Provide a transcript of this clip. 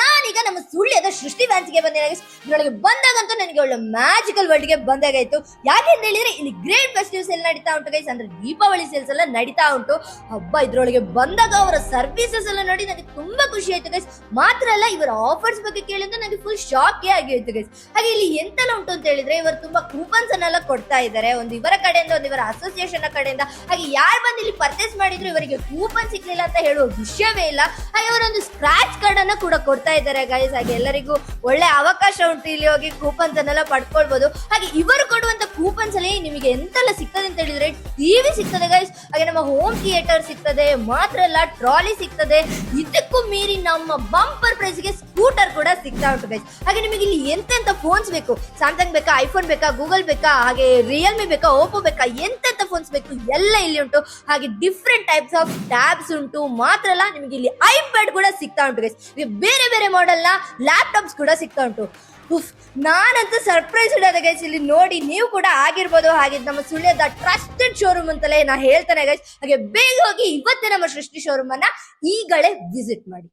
ನಾನೀಗ ನಮ್ಮ ಸುಳ್ಯದ ಸೃಷ್ಟಿ ಫ್ಯಾನ್ಸ್ಗೆ ಬಂದೆ. ಇದರೊಳಗೆ ಬಂದಾಗಂತೂ ನನಗೆ ಒಳ್ಳೆ ಮ್ಯಾಜಿಕಲ್ ವರ್ಲ್ಡ್ಗೆ ಬಂದಾಗಾಯ್ತು. ಯಾಕೆ ಅಂತ ಹೇಳಿದ್ರೆ, ಇಲ್ಲಿ ಗ್ರೇಟ್ ಫೆಸ್ಟಿವ್ ಸೇಲ್ ನಡೀತಾ ಉಂಟು ಗೈಸ್ ಅಂದ್ರೆ ದೀಪಾವಳಿ ಸೇಲ್ಸ್ ಎಲ್ಲ ನಡೀತಾ ಉಂಟು. ಹಬ್ಬ ಇದ್ರೊಳಗೆ ಬಂದಾಗ ಅವರ ಸರ್ವಿಸಸ್ ಎಲ್ಲ ನೋಡಿ ನನಗೆ ತುಂಬಾ ಖುಷಿ ಆಯ್ತು ಗೈಸ್ ಮಾತ್ರ ಅಲ್ಲ, ಇವರ ಆಫರ್ಸ್ ಬಗ್ಗೆ ಕೇಳಿದ್ರೆ ನನಗೆ ಫುಲ್ ಶಾಕ್ ಆಗಿತ್ತು ಗೈಸ್ ಹಾಗೆ ಇಲ್ಲಿ ಎಂತೆಲ್ಲ ಉಂಟು ಅಂತ ಹೇಳಿದ್ರೆ, ಇವರು ತುಂಬಾ ಕೂಪನ್ಸ್ ಅನ್ನೆಲ್ಲ ಕೊಡ್ತಾ ಇದ್ದಾರೆ. ಒಂದು ಇವರ ಕಡೆಯಿಂದ, ಒಂದು ಇವರ ಅಸೋಸಿಯೇಷನ್ ಕಡೆಯಿಂದ. ಹಾಗೆ ಯಾರು ಬಂದು ಇಲ್ಲಿ ಪರ್ಚೇಸ್ ಮಾಡಿದ್ರು ಇವರಿಗೆ ಕೂಪನ್ ಸಿಗ್ಲಿಲ್ಲ ಅಂತ ಹೇಳುವ ವಿಷಯವೇ ಇಲ್ಲ. ಹಾಗೆ ಇವರೊಂದು ಸ್ಕ್ರಾಚ್ ಕಾರ್ಡ್ ಅನ್ನ ಕೂಡ ಕೊಡ್ತಾ ಇದ್ದಾರೆ ಗೈಸ್ ಹಾಗೆ ಎಲ್ಲರಿಗೂ ಒಳ್ಳೆ ಅವಕಾಶ ಉಂಟು ಇಲ್ಲಿ ಹೋಗಿ ಕೂಪನ್ಸ್ ಅನ್ನೆಲ್ಲ ಪಡ್ಕೊಳ್ಬಹುದು ಹಾಗೆ ಇವರು ಕೊಡುವಂತ ಕೂಪನ್ಸ್ ಅಲ್ಲಿ ನಿಮಗೆ ಎಂತೆಲ್ಲ ಸಿಗ್ತದೆ ಅಂತ ಹೇಳಿದ್ರೆ ಟಿವಿ ಸಿಗ್ತದೆ ಗೈಸ್ ಹಾಗೆ ನಮ್ಮ ಹೋಮ್ ಥಿಯೇಟರ್ ಸಿಗ್ತದೆ, ಮಾತ್ರ ಅಲ್ಲ ಟ್ರಾಲಿ ಸಿಗ್ತದೆ. ಇದಕ್ಕೂ ಮೀರಿ ನಮ್ಮ ಬಂಪರ್ ಪ್ರೈಸ್ಗೆ ಸ್ಕೂಟರ್ ಕೂಡ ಸಿಗ್ತಾ ಉಂಟು ಗೈಸ್ ಹಾಗೆ ನಿಮಗೆ ಇಲ್ಲಿ ಎಂತೆಂತ ಫೋನ್ಸ್ ಬೇಕು? ಸ್ಯಾಮ್ಸಂಗ್ ಬೇಕಾ ಐಫೋನ್ ಬೇಕಾ ಗೂಗಲ್ ಬೇಕಾ, ಹಾಗೆ ರಿಯಲ್ಮಿ ಬೇಕಾ ಓಪೋ ಬೇಕಾ, ಎಂತೆಂತ ಫೋನ್ಸ್ ಬೇಕು? ಎಲ್ಲ ಇಲ್ಲಿ ಉಂಟು. ಹಾಗೆ ಡಿಫ್ರೆಂಟ್ ಟೈಪ್ಸ್ ಆಫ್ ಟ್ಯಾಬ್ಸ್ ಉಂಟು. ಮಾತ್ರ ಅಲ್ಲ, ನಿಮಗೆ ಇಲ್ಲಿ ಐಪ್ಯಾಡ್ ಕೂಡ ಸಿಗ್ತಾ ಉಂಟು ಗೈಸ್ ಬೇರೆ ಬೇರೆ ಮಾಡೆಲ್ನ ಲ್ಯಾಪ್ಟಾಪ್ಸ್ ಕೂಡ ಸಿಗ್ತಾ ಉಂಟು. ಉಫ್, ನಾನಂತೂ ಸರ್ಪ್ರೈಸ್ ಇಡೋದ ಗೈಸ್ ಇಲ್ಲಿ ನೋಡಿ ನೀವು ಕೂಡ ಆಗಿರ್ಬೋದು ಹಾಗೆ ನಮ್ಮ ಸುಳ್ಯದ ಟ್ರಸ್ಟೆಡ್ ಶೋರೂಮ್ ಅಂತಲೇ ನಾ ಹೇಳ್ತಾನೆ ಗೈಸ್ ಹಾಗೆ ಬೇಗ ಹೋಗಿ ಇವತ್ತೇ ನಮ್ಮ ಸೃಷ್ಟಿ ಶೋರೂಮ್ ಅನ್ನ ಈಗಲೇ ವಿಸಿಟ್ ಮಾಡಿ.